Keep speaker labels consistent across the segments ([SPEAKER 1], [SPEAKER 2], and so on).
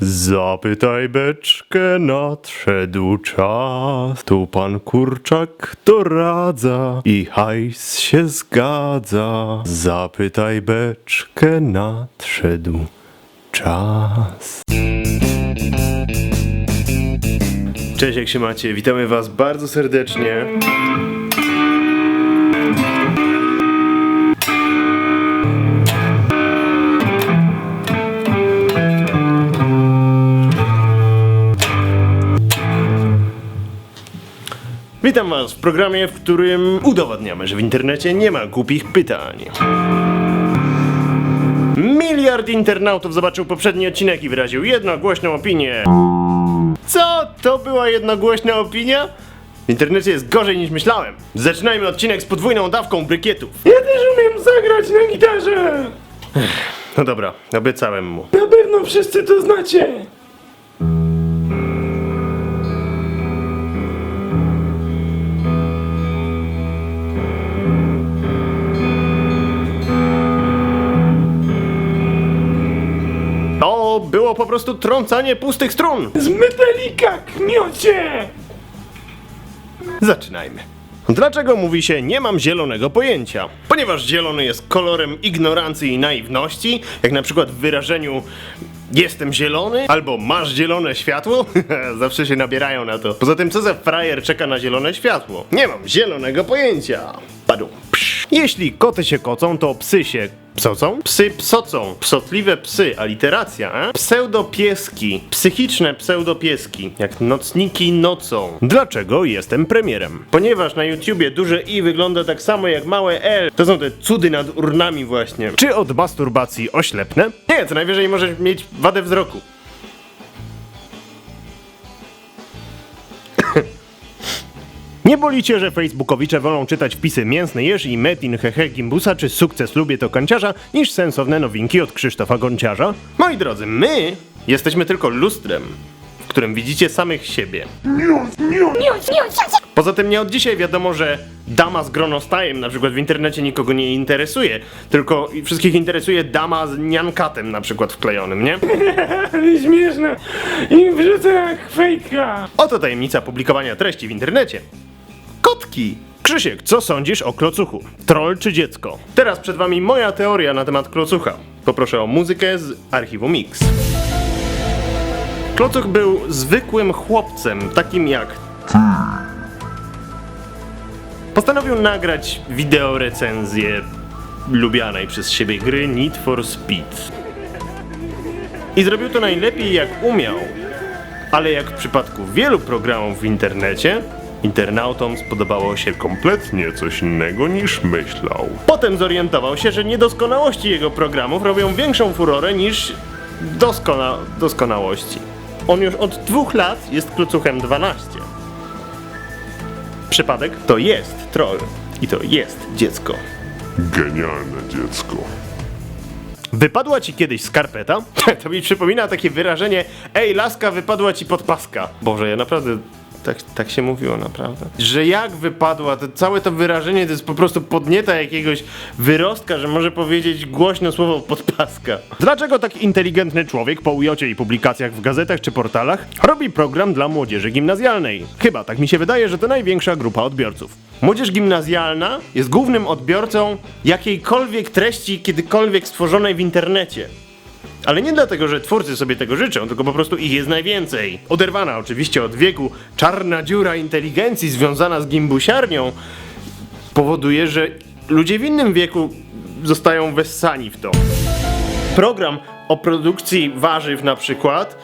[SPEAKER 1] Zapytaj beczkę, nadszedł czas. Tu pan kurczak doradza i hajs się zgadza. Zapytaj beczkę, nadszedł czas. Cześć, jak się macie? Witamy was bardzo serdecznie. Witam was w programie, w którym udowadniamy, że w internecie nie ma głupich pytań. Miliard internautów zobaczył poprzedni odcinek i wyraził jednogłośną opinię. Co? To była jednogłośna opinia? W internecie jest gorzej niż myślałem. Zaczynajmy odcinek z podwójną dawką brykietów.
[SPEAKER 2] Ja też umiem zagrać na gitarze!
[SPEAKER 1] No dobra, obiecałem mu.
[SPEAKER 2] Na pewno wszyscy to znacie!
[SPEAKER 1] Było po prostu trącanie pustych strun.
[SPEAKER 2] Z metalika kmiocie!
[SPEAKER 1] Zaczynajmy. Dlaczego mówi się nie mam zielonego pojęcia? Ponieważ zielony jest kolorem ignorancji i naiwności, jak na przykład w wyrażeniu jestem zielony albo masz zielone światło? Zawsze się nabierają na to. Poza tym co za frajer czeka na zielone światło? Nie mam zielonego pojęcia. Padum. Jeśli koty się kocą, to psy się psocą? Psy psocą. Psotliwe psy. Aliteracja, e? Pseudopieski. Psychiczne pseudopieski. Jak nocniki nocą. Dlaczego jestem premierem? Ponieważ na YouTubie duże i wygląda tak samo jak małe L. To są te cudy nad urnami właśnie. Czy od masturbacji oślepnę? Nie, co najwyżej możesz mieć wadę wzroku. Nie boli cię, że facebookowicze wolą czytać wpisy Mięsny Jeż i Metin Hehe Gimbusa czy Sukces Lubię to Kanciarza niż sensowne nowinki od Krzysztofa Gonciarza? Moi drodzy, my jesteśmy tylko lustrem, w którym widzicie samych siebie. Poza tym nie od dzisiaj wiadomo, że dama z gronostajem na przykład w internecie nikogo nie interesuje, tylko wszystkich interesuje dama z niankatem na przykład wklejonym, nie?
[SPEAKER 2] Ale śmieszne! I wrzucę jak fejka!
[SPEAKER 1] Oto tajemnica publikowania treści w internecie. Kotki! Krzysiek, co sądzisz o klocuchu? Troll czy dziecko? Teraz przed wami moja teoria na temat klocucha. Poproszę o muzykę z archiwum Mix. Klocuch był zwykłym chłopcem, takim jak Postanowił nagrać wideo recenzję lubianej przez siebie gry Need for Speed. I zrobił to najlepiej jak umiał. Ale jak w przypadku wielu programów w internecie, internautom spodobało się kompletnie coś innego niż myślał. Potem zorientował się, że niedoskonałości jego programów robią większą furorę niż doskona doskonałości. On już od dwóch lat jest klucuchem 12. Przypadek to jest troll i to jest dziecko.
[SPEAKER 3] Genialne dziecko.
[SPEAKER 1] Wypadła ci kiedyś skarpeta? To mi przypomina takie wyrażenie Ej, laska, wypadła ci podpaska. Boże, ja naprawdę... Tak, tak się mówiło naprawdę. Że jak wypadła, to całe to wyrażenie to jest po prostu podnieta jakiegoś wyrostka, że może powiedzieć głośno słowo podpaska. Dlaczego tak inteligentny człowiek po ujocie i publikacjach w gazetach czy portalach robi program dla młodzieży gimnazjalnej? Chyba tak mi się wydaje, że to największa grupa odbiorców. Młodzież gimnazjalna jest głównym odbiorcą jakiejkolwiek treści kiedykolwiek stworzonej w internecie. Ale nie dlatego, że twórcy sobie tego życzą, tylko po prostu ich jest najwięcej. Oderwana oczywiście od wieku, czarna dziura inteligencji związana z gimbusiarnią powoduje, że ludzie w innym wieku zostają wessani w to. Program o produkcji warzyw na przykład,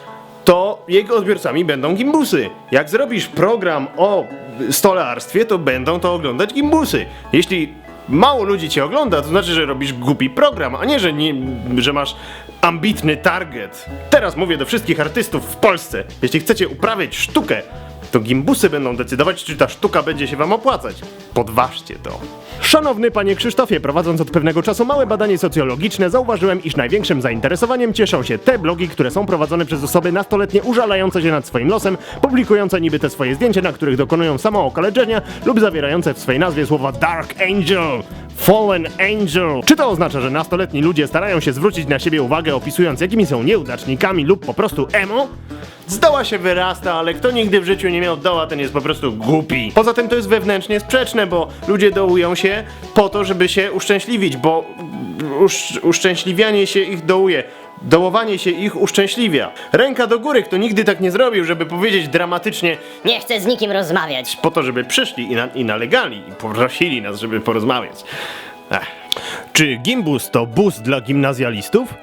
[SPEAKER 1] to jego odbiorcami będą gimbusy. Jak zrobisz program o stolarstwie, to będą to oglądać gimbusy. Jeśli mało ludzi cię ogląda, to znaczy, że robisz głupi program, a nie, że, nie, że masz ambitny target. Teraz mówię do wszystkich artystów w Polsce. Jeśli chcecie uprawiać sztukę, to gimbusy będą decydować, czy ta sztuka będzie się wam opłacać. Podważcie to. Szanowny panie Krzysztofie, prowadząc od pewnego czasu małe badanie socjologiczne, zauważyłem, iż największym zainteresowaniem cieszą się te blogi, które są prowadzone przez osoby nastoletnie użalające się nad swoim losem, publikujące niby te swoje zdjęcia, na których dokonują samookaleczenia lub zawierające w swej nazwie słowa Dark Angel. Fallen Angel. Czy to oznacza, że nastoletni ludzie starają się zwrócić na siebie uwagę opisując jakimi są nieudacznikami lub po prostu emo? Z doła się wyrasta, ale kto nigdy w życiu nie miał doła, ten jest po prostu głupi. Poza tym to jest wewnętrznie sprzeczne, bo ludzie dołują się po to, żeby się uszczęśliwić, bo usz, uszczęśliwianie się ich dołuje. Dołowanie się ich uszczęśliwia. Ręka do góry, kto nigdy tak nie zrobił, żeby powiedzieć dramatycznie
[SPEAKER 4] Nie chcę z nikim rozmawiać.
[SPEAKER 1] po to, żeby przyszli i, na, i nalegali i poprosili nas, żeby porozmawiać. Ech. Czy gimbus to bus dla gimnazjalistów?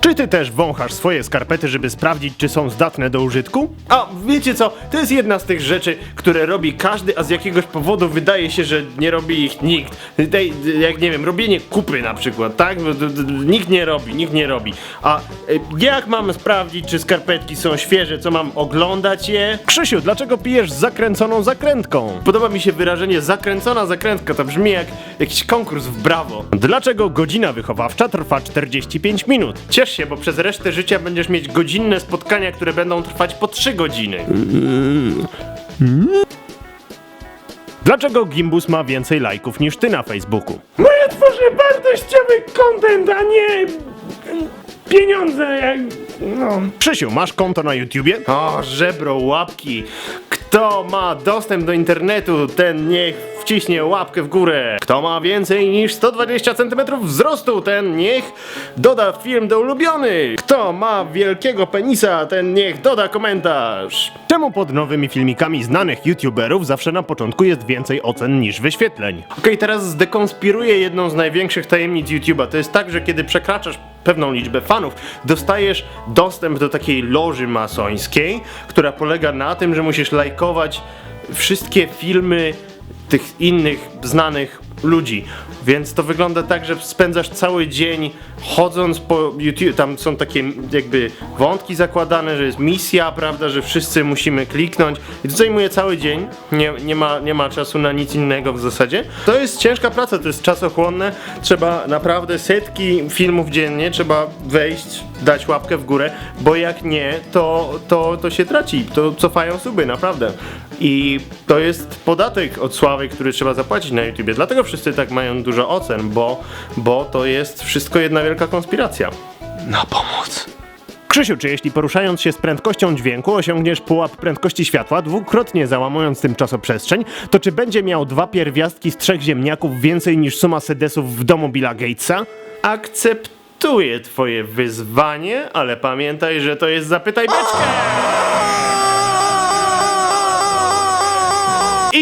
[SPEAKER 1] Czy ty też wąchasz swoje skarpety, żeby sprawdzić, czy są zdatne do użytku? A wiecie co? To jest jedna z tych rzeczy, które robi każdy, a z jakiegoś powodu wydaje się, że nie robi ich nikt. Tej, jak nie wiem, robienie kupy na przykład, tak? Nikt nie robi, nikt nie robi. A y, jak mam sprawdzić, czy skarpetki są świeże? Co mam oglądać je? Krzysiu, dlaczego pijesz zakręconą zakrętką? Podoba mi się wyrażenie zakręcona zakrętka, to brzmi jak jakiś konkurs w brawo. Dlaczego godzina wychowawcza trwa 45 minut? Się, bo przez resztę życia będziesz mieć godzinne spotkania, które będą trwać po 3 godziny. Dlaczego Gimbus ma więcej lajków niż ty na Facebooku?
[SPEAKER 2] Bo ja tworzę wartościowy content, a nie pieniądze jak... no...
[SPEAKER 1] Krzysiu, masz konto na YouTubie? O, żebro łapki. Kto ma dostęp do internetu, ten niech wciśnie łapkę w górę. Kto ma więcej niż 120 cm wzrostu, ten niech doda film do ulubionych. Kto ma wielkiego penisa, ten niech doda komentarz. Czemu pod nowymi filmikami znanych YouTuberów zawsze na początku jest więcej ocen niż wyświetleń? Okej, teraz zdekonspiruję jedną z największych tajemnic YouTube'a. To jest tak, że kiedy przekraczasz pewną liczbę fanów, dostajesz dostęp do takiej loży masońskiej, która polega na tym, że musisz lajkować wszystkie filmy tych innych znanych ludzi. Więc to wygląda tak, że spędzasz cały dzień chodząc po YouTube. Tam są takie jakby wątki zakładane, że jest misja, prawda, że wszyscy musimy kliknąć. I to zajmuje cały dzień. Nie, nie, ma, nie ma czasu na nic innego w zasadzie. To jest ciężka praca, to jest czasochłonne. Trzeba naprawdę setki filmów dziennie, trzeba wejść, dać łapkę w górę, bo jak nie, to, to, to się traci. To cofają suby, naprawdę. I to jest podatek od sławy, który trzeba zapłacić na YouTubie. Dlatego wszyscy tak mają dużo ocen, bo, bo to jest wszystko jedna wielka konspiracja. Na pomoc. Krzysiu, czy jeśli poruszając się z prędkością dźwięku osiągniesz pułap prędkości światła, dwukrotnie załamując tym czasoprzestrzeń, to czy będzie miał dwa pierwiastki z trzech ziemniaków więcej niż suma sedesów w domu Billa Gatesa? Akceptuję twoje wyzwanie, ale pamiętaj, że to jest zapytaj beczkę!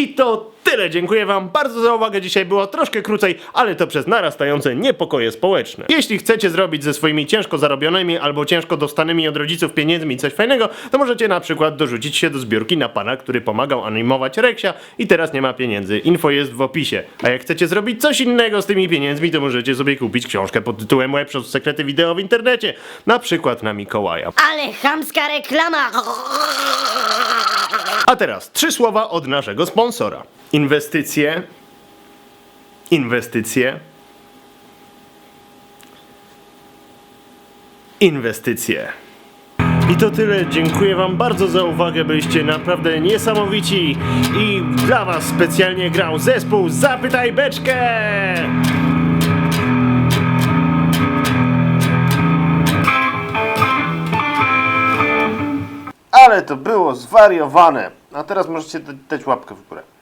[SPEAKER 1] I to tyle. Dziękuję Wam bardzo za uwagę. Dzisiaj było troszkę krócej, ale to przez narastające niepokoje społeczne. Jeśli chcecie zrobić ze swoimi ciężko zarobionymi albo ciężko dostanymi od rodziców pieniędzmi coś fajnego, to możecie na przykład dorzucić się do zbiórki na pana, który pomagał animować Reksia i teraz nie ma pieniędzy. Info jest w opisie. A jak chcecie zrobić coś innego z tymi pieniędzmi, to możecie sobie kupić książkę pod tytułem Webshop Sekrety Wideo w internecie. Na przykład na Mikołaja.
[SPEAKER 4] Ale chamska reklama!
[SPEAKER 1] A teraz trzy słowa od naszego sponsora. Inwestycje. Inwestycje. Inwestycje. I to tyle. Dziękuję Wam bardzo za uwagę. Byliście naprawdę niesamowici. I dla Was specjalnie grał zespół Zapytaj Beczkę! Ale to było zwariowane. A teraz możecie dać łapkę w górę.